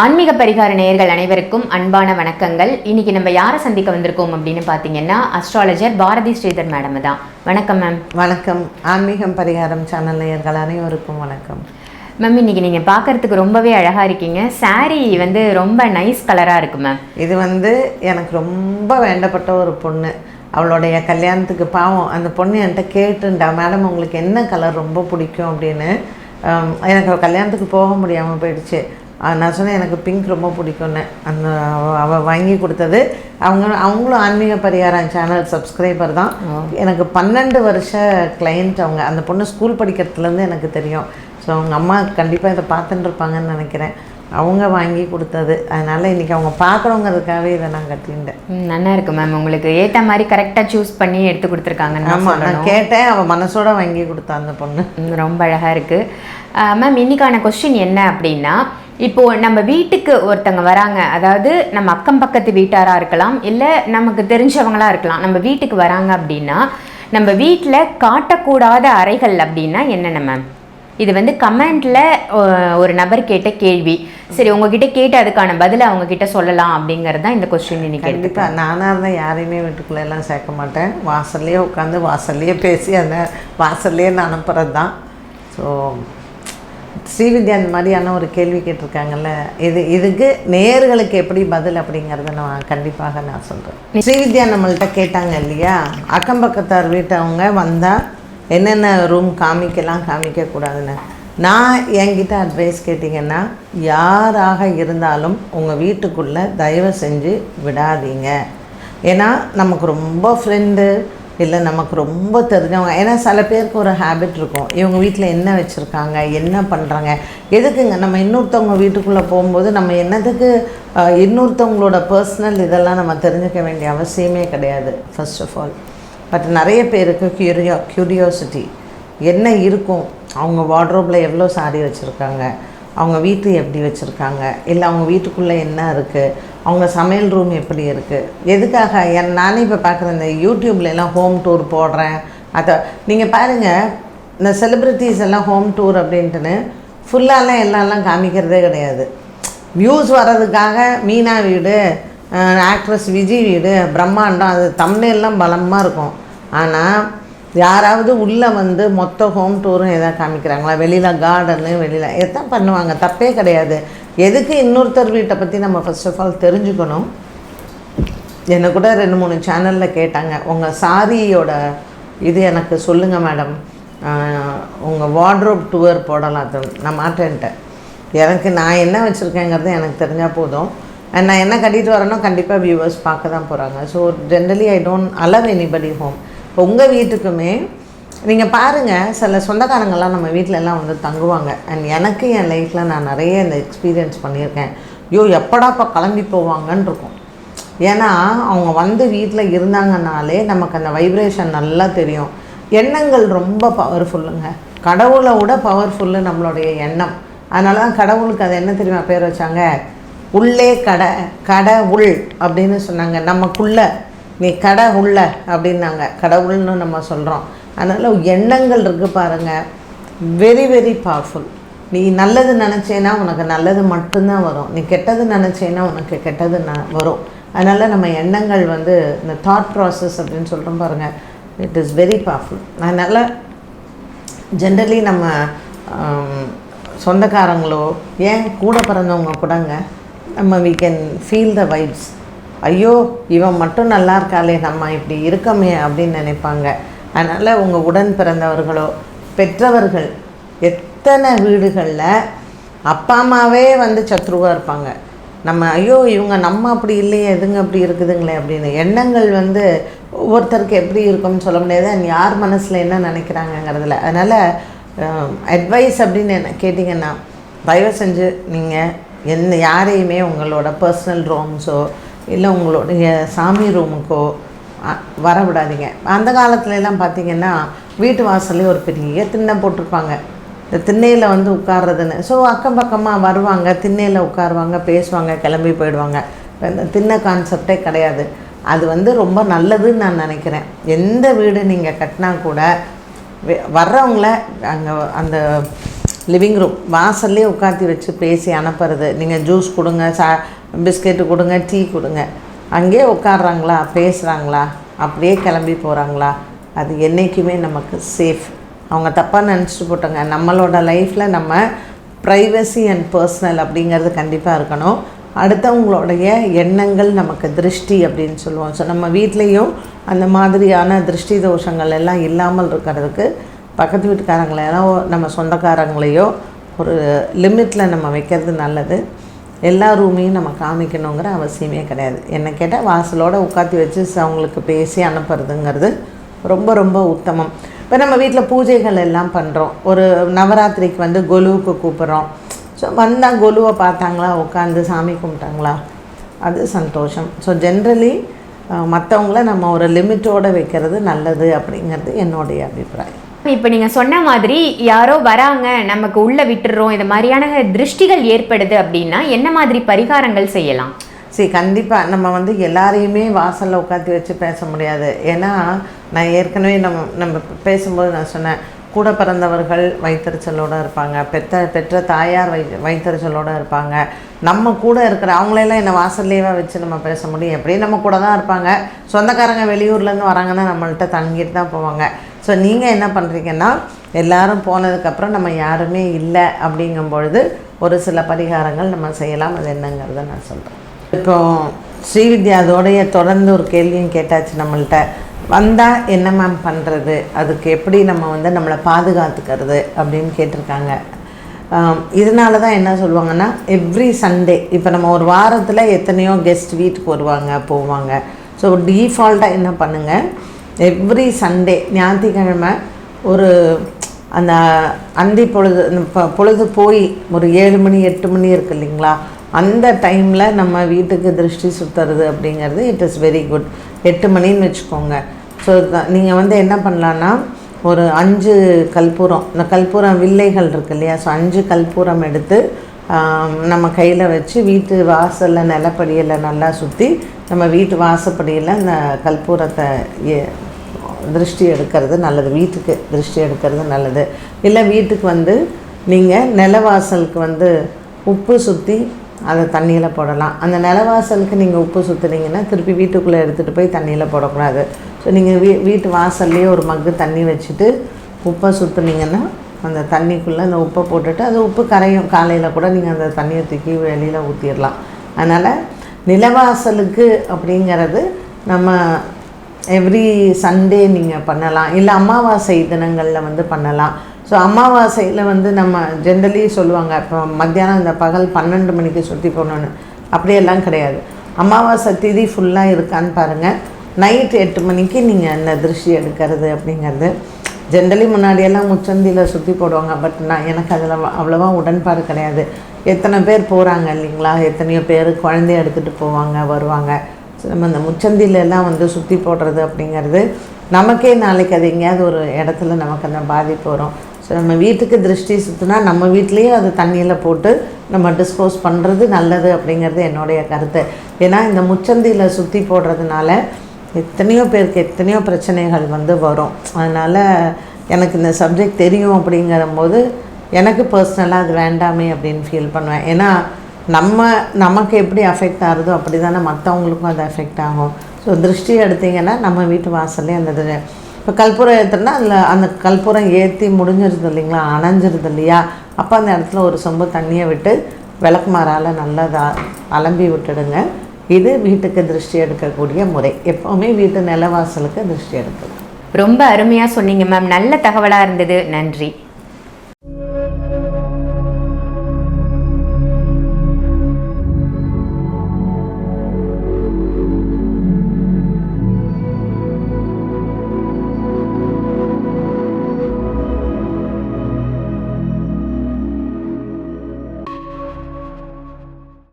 ஆன்மீக பரிகார நேயர்கள் அனைவருக்கும் அன்பான வணக்கங்கள். இன்னைக்கு நம்ம யாரை சந்திக்க வந்திருக்கோம் அப்படின்னு பார்த்தீங்கன்னா அஸ்ட்ராலஜர் பாரதி ஸ்ரீதர் மேடம் தான். வணக்கம் மேம் வணக்கம். ஆன்மீகம் பரிகாரம் சேனல் நேயர்கள் அனைவருக்கும் வணக்கம். மேம் இன்னைக்கு நீங்கள் பார்க்கறதுக்கு ரொம்பவே அழகாக இருக்கீங்க. Saree வந்து ரொம்ப நைஸ் கலராக இருக்கு மேம் இது வந்து எனக்கு ரொம்ப வேண்டப்பட்ட ஒரு பொண்ணு. அவளுடைய கல்யாணத்துக்கு பாவம். அந்த பொண்ணு என்கிட்ட கேட்டுண்டா மேடம் உங்களுக்கு என்ன கலர் ரொம்ப பிடிக்கும்? அப்படின்னு. எனக்கு கல்யாணத்துக்கு போக முடியாமல் போயிடுச்சு. நான் சொன்னேன் எனக்கு பிங்க் ரொம்ப பிடிக்கும்னு. அந்த அவ- அவ வாங்கி கொடுத்தது. அவங்க அவங்களும் ஆன்மீக பரிகாரம் சேனல் சப்ஸ்கிரைபர் தான். எனக்கு பன்னெண்டு வருஷ கிளைண்ட் அவங்க. அந்த பொண்ணு ஸ்கூல் படிக்கிறதுலேருந்து எனக்கு தெரியும். ஸோ அவங்க அம்மா கண்டிப்பாக இதை பார்த்துட்டு இருப்பாங்கன்னு நினைக்கிறேன். அவங்க வாங்கி கொடுத்தது. அதனால் இன்றைக்கி அவங்க பார்க்கணுங்கிறதுக்காகவே இதை நான் ம், நல்லா இருக்கு மேம் உங்களுக்கு ஏற்ற மாதிரி கரெக்டாக சூஸ் பண்ணி எடுத்து கொடுத்துருக்காங்கன்னு தான் ஆமாம் நான். கேட்டேன். அவள் மனசோட வாங்கி கொடுத்தா அந்த பொண்ணு. ரொம்ப அழகாக இருக்குது மேம் இன்னைக்கான கொஸ்டின் என்ன அப்படின்னா இப்போ நம்ம வீட்டுக்கு ஒருத்தங்க வராங்க அதாவது நம்ம அக்கம் பக்கத்து வீட்டாராக இருக்கலாம் இல்லை நமக்கு தெரிஞ்சவங்களா இருக்கலாம் நம்ம வீட்டுக்கு வராங்க அப்படின்னா நம்ம வீட்டில் காட்டக்கூடாத அறைகள் அப்படின்னா என்னென்ன மேம் இது வந்து கமெண்ட்ல ஒரு நபர் கேட்ட கேள்வி. சரி உங்ககிட்ட கேட்டு அதுக்கான பதிலை அவங்கக்கிட்ட சொல்லலாம் அப்படிங்கிறது தான் இந்த கொஸ்டின் இன்னைக்கு எடுத்து கண்டிப்பாக நானாக இருந்தால் யாரையுமே வீட்டுக்குள்ளே எல்லாம் சேர்க்க மாட்டேன். வாசல்லையே உட்காந்து வாசல்லையே பேசி அந்த வாசல்லையே நான் அனுப்புறது தான் ஸோ ஸ்ரீவித்யா அந்த மாதிரியான ஒரு கேள்வி கேட்டிருக்காங்கல்ல. இது இதுக்கு நேயர்களுக்கு எப்படி பதில் அப்படிங்கிறத நான் கண்டிப்பாக நான் சொல்கிறேன் ஸ்ரீவித்யா நம்மள்கிட்ட கேட்டாங்க இல்லையா? அக்கம் பக்கத்தார் வீட்டவங்க வந்தால் என்னென்ன ரூம் காமிக்கலாம் காமிக்கக்கூடாதுன்னு. நான் என்கிட்ட அட்வைஸ் கேட்டிங்கன்னா யாராக இருந்தாலும் உங்கள் வீட்டுக்குள்ளே தயவு செஞ்சு விடாதீங்க. ஏன்னா நமக்கு ரொம்ப ஃப்ரெண்டு இல்லை நமக்கு ரொம்ப தெரிஞ்சவங்க. ஏன்னா சில பேருக்கு ஒரு ஹேபிட் இருக்கும். இவங்க வீட்டில் என்ன வச்சுருக்காங்க என்ன பண்ணுறாங்க எதுக்குங்க? நம்ம இன்னொருத்தவங்க வீட்டுக்குள்ளே போகும்போது நம்ம என்னதுக்கு இன்னொருத்தவங்களோட பர்சனல் இதெல்லாம் நம்ம தெரிஞ்சுக்க வேண்டிய அவசியமே கிடையாது ஃபர்ஸ்ட் ஆஃப் ஆல் பட் நிறைய பேருக்கு க்யூரியோ க்யூரியோசிட்டி என்ன இருக்கும்? அவங்க வார்ட்ரோப்பில் எவ்வளோ சாரி வச்சுருக்காங்க? அவங்க வீட்டு எப்படி வச்சுருக்காங்க? இல்லை அவங்க வீட்டுக்குள்ளே என்ன இருக்குது அவங்க சமையல் ரூம் எப்படி இருக்குது எதுக்காக? என் நானே இப்போ பார்க்குறேன் இந்த யூடியூப்லெல்லாம் ஹோம் டூர் போடுறேன். அதை நீங்கள் பாருங்கள் இந்த செலிப்ரிட்டிஸ் எல்லாம் ஹோம் டூர் அப்படின்ட்டுன்னு ஃபுல்லாலாம் எல்லாம்லாம் காமிக்கிறதே கிடையாது. வியூஸ் வர்றதுக்காக மீனா வீடு ஆக்ட்ரஸ் விஜய் வீடு பிரம்மாண்டம் அது தமிழ்லாம் பலமாக இருக்கும். ஆனால் யாராவது உள்ளே வந்து மொத்த ஹோம் டூரும் எதாவது காமிக்கிறாங்களா? வெளியில் கார்டனு வெளியில் எதான் பண்ணுவாங்க? தப்பே கிடையாது. எதுக்கு இன்னொருத்தர் வீட்டை பற்றி நம்ம ஃபஸ்ட் ஆஃப் ஆல் தெரிஞ்சுக்கணும்? என்னை கூட ரெண்டு மூணு சேனலில் கேட்டாங்க. உங்கள் சாரியோட இது எனக்கு சொல்லுங்கள் மேடம் உங்கள் வார்ட்ரோப் டூர் போடலாம். அது நான் மாட்டேன்ட்டேன் எனக்கு நான் என்ன வச்சுருக்கேங்கிறது எனக்கு தெரிஞ்சால் போதும். நான் என்ன கட்டிட்டு வரேனோ கண்டிப்பாக வியூவர்ஸ் பார்க்க தான் போகிறாங்க so generally I don't allow anybody home இப்போ உங்கள் வீட்டுக்குமே நீங்கள் பாருங்கள் சில சொந்தக்காரங்கள்லாம் நம்ம வீட்டிலலாம் வந்து தங்குவாங்க. அண்ட் எனக்கு என் லைஃப்பில் நான் நிறைய இந்த எக்ஸ்பீரியன்ஸ் பண்ணியிருக்கேன். ஐயோ எப்படாப்பா கிளம்பி போவாங்கன்னு இருக்கும். ஏன்னா அவங்க வந்து வீட்டில் இருந்தாங்கனாலே நமக்கு அந்த வைப்ரேஷன் நல்லா தெரியும். எண்ணங்கள் ரொம்ப பவர்ஃபுல்லுங்க கடவுளை விட பவர்ஃபுல்லு நம்மளுடைய எண்ணம். அதனால தான் கடவுளுக்கு அது என்ன தெரியுமா பேர் வச்சாங்க? உள்ளே கடை கடை உள் அப்படின்னு சொன்னாங்க. நமக்குள்ள. நீ கடை உள்ள அப்படின்னாங்க. கடவுள்னு நம்ம சொல்கிறோம் அதனால் எண்ணங்கள் இருக்குது பாருங்கள் வெரி வெரி பவர்ஃபுல் நீ நல்லது நினச்சேன்னா உனக்கு நல்லது மட்டும்தான் வரும். நீ கெட்டது நினச்சேன்னா உனக்கு கெட்டது ந வரும். அதனால் நம்ம எண்ணங்கள் வந்து இந்த தாட் ப்ராசஸ் அப்படின்னு சொல்கிறோம் பாருங்கள் இட் இஸ் வெரி பவர்ஃபுல் அதனால் ஜென்ரலி நம்ம சொந்தக்காரங்களோ ஏன் கூட பிறந்தவங்க கூடங்க நம்ம we can feel the vibes ஐயோ இவன் மட்டும் நல்லா இருக்காளே நம்ம இப்படி இருக்கமே அப்படின்னு நினைப்பாங்க. அதனால் உங்கள் உடன் பிறந்தவர்களோ பெற்றவர்கள் எத்தனை வீடுகளில் அப்பா அம்மாவே வந்து சத்ருவாக இருப்பாங்க. நம்ம ஐயோ இவங்க நம்ம அப்படி இல்லையே எதுங்க அப்படி இருக்குதுங்களே அப்படின்னு எண்ணங்கள் வந்து ஒவ்வொருத்தருக்கு எப்படி இருக்கும்னு சொல்ல முடியாது. அண்ட் யார் மனசில் என்ன நினைக்கிறாங்கங்கிறதுல. அதனால் அட்வைஸ் அப்படின்னு என்ன கேட்டிங்கன்னா தயவு செஞ்சு நீங்கள் என்ன யாரையுமே உங்களோட பர்சனல் ரூம்ஸோ இல்லை உங்களுடைய சாமி ரூமுக்கோ வர விடாதீங்க அந்த காலத்துலலாம் பார்த்திங்கன்னா பார்த்தீங்கன்னா வீட்டு வாசல்லே ஒரு பெரிய திண்ணை போட்டிருப்பாங்க. இந்த திண்ணையில் வந்து உட்கார்றதுன்னு. ஸோ அக்கம் பக்கமாக வருவாங்க திண்ணையில் உட்காருவாங்க பேசுவாங்க கிளம்பி போயிடுவாங்க. இந்த திண்ணை கான்செப்டே கிடையாது. அது வந்து ரொம்ப நல்லதுன்னு நான் நினைக்கிறேன். எந்த வீடு நீங்கள் கட்டினா கூட வர்றவங்கள அங்கே அந்த லிவிங் ரூம் வாசல்லே உட்காந்து வச்சு பேசி அனுப்புறது. நீங்கள் ஜூஸ் கொடுங்க சா பிஸ்கெட்டு கொடுங்க டீ கொடுங்க. அங்கேயே உட்காடுறாங்களா பேசுகிறாங்களா அப்படியே கிளம்பி போகிறாங்களா அது என்றைக்குமே நமக்கு சேஃப் அவங்க தப்பாக நினச்சிட்டு போட்டாங்க. நம்மளோட லைஃப்பில் நம்ம ப்ரைவசி அண்ட் பர்சனல் அப்படிங்கிறது கண்டிப்பாக இருக்கணும். அடுத்தவங்களுடைய எண்ணங்கள் நமக்கு திருஷ்டி அப்படின்னு சொல்லுவோம். ஸோ நம்ம வீட்லேயும் அந்த மாதிரியான திருஷ்டி தோஷங்கள் எல்லாம் இல்லாமல் இருக்கிறதுக்கு பக்கத்து வீட்டுக்காரங்களையோ நம்ம சொந்தக்காரங்களையோ ஒரு லிமிட்டில் நம்ம வைக்கிறது நல்லது. எல்லா ரூமையும் நம்ம காமிக்கணுங்கிற அவசியமே கிடையாது. என்னை கேட்டால் வாசலோடு உட்காத்தி வச்சு அவங்களுக்கு பேசி அனுப்புறதுங்கிறது ரொம்ப ரொம்ப உத்தமம். இப்போ நம்ம வீட்டில் பூஜைகள் எல்லாம் பண்ணுறோம் ஒரு நவராத்திரிக்கு வந்து கொலுவுக்கு கூப்பிட்றோம். ஸோ வந்தால் கொலுவை பார்த்தாங்களா? உட்காந்து சாமி கும்பிட்டாங்களா? அது சந்தோஷம். ஸோ ஜென்ரலி மற்றவங்கள நம்ம ஒரு லிமிட்டோடு வைக்கிறது நல்லது அப்படிங்கிறது என்னுடைய அபிப்பிராயம். இப்போ நீங்கள் சொன்ன மாதிரி யாரோ வராங்க நமக்கு உள்ளே விட்டுறோம் இது மாதிரியான திருஷ்டிகள் ஏற்படுது அப்படின்னா என்ன மாதிரி பரிகாரங்கள் செய்யலாம்? சரி கண்டிப்பாக நம்ம வந்து எல்லாரையுமே வாசலில் உட்காந்து வச்சு பேச முடியாது. ஏன்னா நான் ஏற்கனவே நம்ம நம்ம பேசும்போது நான் சொன்னேன் கூட பிறந்தவர்கள் வைத்தறிச்சலோடு இருப்பாங்க பெற்ற பெற்ற தாயார் வை வைத்தறிச்சலோடு இருப்பாங்க. நம்ம கூட இருக்கிற அவங்களெல்லாம் என்னை வாசல்லேயே வச்சு நம்ம பேச முடியும். எப்படியும் நம்ம கூட தான் இருப்பாங்க. சொந்தக்காரங்க வெளியூர்லேருந்து வராங்கன்னா நம்மள்கிட்ட தங்கிட்டு தான் போவாங்க. ஸோ நீங்கள் என்ன பண்ணுறீங்கன்னா எல்லாரும் போனதுக்கப்புறம் நம்ம யாருமே இல்லை அப்படிங்கும் பொழுது ஒரு சில பரிகாரங்கள் நம்ம செய்யலாம். அது என்னங்கிறத நான் சொல்கிறேன் இப்போ ஸ்ரீவித்யா அதோடைய தொடர்ந்து ஒரு கேள்வியும் கேட்டாச்சு நம்மள்ட்ட. வந்தால் என்ன மேம் பண்ணுறது அதுக்கு எப்படி நம்ம வந்து நம்மளை பாதுகாத்துக்கிறது அப்படின்னு கேட்டிருக்காங்க. இதனால தான் என்ன சொல்லுவாங்கன்னா எவ்ரி சண்டே இப்போ நம்ம ஒரு வாரத்தில் எத்தனையோ கெஸ்ட் வீட்டுக்கு வருவாங்க போவாங்க. ஸோ டீஃபால்ட்டாக என்ன பண்ணுங்கள் எவ்ரி சண்டே ஞாயிற்றுக்கிழமை ஒரு அந்த அந்தி பொழுது அந்த ப- பொழுது போய் ஒரு ஏழு மணி எட்டு மணி இருக்கு இல்லைங்களா? அந்த டைமில் நம்ம வீட்டுக்கு திருஷ்டி சுற்றுறது அப்படிங்கிறது இட் இஸ் வெரி குட் எட்டு மணின்னு வச்சுக்கோங்க. ஸோ நீங்கள் வந்து என்ன பண்ணலான்னா ஒரு அஞ்சு கல்பூரம் இந்த கல்பூரம் வில்லைகள் இருக்கு இல்லையா? ஸோ அஞ்சு கற்பூரம் எடுத்து நம்ம கையில் வச்சு வீட்டு வாசலில் நிலப்படியில் நல்லா சுற்றி நம்ம வீட்டு வாசப்படியில் அந்த கற்பூரத்தை ஏ- திருஷ்டி எடுக்கிறது நல்லது. வீட்டுக்கு திருஷ்டி எடுக்கிறது நல்லது. இல்லை வீட்டுக்கு வந்து நீங்கள் நிலவாசலுக்கு வந்து உப்பு சுற்றி அதை தண்ணியில் போடலாம். அந்த நிலவாசலுக்கு நீங்கள் உப்பு சுற்றுனீங்கன்னா திருப்பி வீட்டுக்குள்ளே எடுத்துகிட்டு போய் தண்ணியில் போடக்கூடாது. ஸோ நீங்கள் வீ வீட்டு வாசல்லையே ஒரு மக்கு தண்ணி வச்சுட்டு உப்பை சுற்றுனீங்கன்னா அந்த தண்ணிக்குள்ளே அந்த உப்பை போட்டுட்டு அது உப்பு கரையும். காலையில் கூட நீங்கள் அந்த தண்ணியை தூக்கி வெளியில் ஊற்றிடலாம் அதனால் நிலவாசலுக்கு அப்படிங்கிறது நம்ம எவ்ரி சண்டே நீங்கள் பண்ணலாம். இல்லை அமாவாசை தினங்களில் வந்து பண்ணலாம். ஸோ அமாவாசையில் வந்து நம்ம ஜென்ரலி சொல்லுவாங்க இப்போ மத்தியானம் இந்த பகல் பன்னெண்டு மணிக்கு சுற்றி போகணுன்னு அப்படியெல்லாம் கிடையாது. அமாவாசை திதி ஃபுல்லாக இருக்கான்னு பாருங்கள் நைட் எட்டு மணிக்கு நீங்கள் அந்த திருஷ்டி எடுக்கிறது அப்படிங்கிறது. ஜென்ரலி முன்னாடியெல்லாம் முச்சந்தியில் சுற்றி போடுவாங்க பட் நான் எனக்கு அதில் அவ்வளோவா உடன்பாடு கிடையாது. எத்தனை பேர் போகிறாங்க இல்லைங்களா? எத்தனையோ பேர் குழந்தைய எடுத்துகிட்டு போவாங்க வருவாங்க. நம்ம இந்த முச்சந்திலெல்லாம் வந்து சுற்றி போடுறது அப்படிங்கிறது நமக்கே நாளைக்கு அது எங்கேயாவது ஒரு இடத்துல நமக்கு அந்த பாதிப்பு வரும். ஸோ நம்ம வீட்டுக்கு திருஷ்டி சுற்றினா நம்ம வீட்லேயே அது தண்ணியில் போட்டு நம்ம டிஸ்போஸ் பண்ணுறது நல்லது அப்படிங்கிறது என்னுடைய கருத்து. ஏன்னா இந்த முச்சந்தியில் சுற்றி போடுறதுனால எத்தனையோ பேருக்கு எத்தனையோ பிரச்சனைகள் வந்து வரும். அதனால் எனக்கு இந்த சப்ஜெக்ட் தெரியும் அப்படிங்கிற போது எனக்கு பர்சனலாக அது வேண்டாமே அப்படின்னு ஃபீல் பண்ணுவேன். ஏன்னா நம்ம நமக்கு எப்படி அஃபெக்ட் ஆகுதோ அப்படி தானே மற்றவங்களுக்கும் அது அஃபெக்ட் ஆகும். ஸோ திருஷ்டி எடுத்திங்கன்னா நம்ம வீட்டு வாசல்லே அந்த இது. இப்போ கற்பூரம் ஏற்றுனா அதில் அந்த கற்பூரம் ஏற்றி முடிஞ்சிருது இல்லைங்களா? அணைஞ்சிருது இல்லையா? அப்போ அந்த இடத்துல ஒரு சொம்பு தண்ணியை விட்டு விளக்குமாறால் நல்லா அலம்பி விட்டுடுங்க. இது வீட்டுக்கு திருஷ்டி எடுக்கக்கூடிய முறை. எப்போவுமே வீட்டு நிலவாசலுக்கு திருஷ்டி எடுக்கணும். ரொம்ப அருமையாக சொன்னீங்க மேம். நல்ல தகவலாக இருந்தது. நன்றி.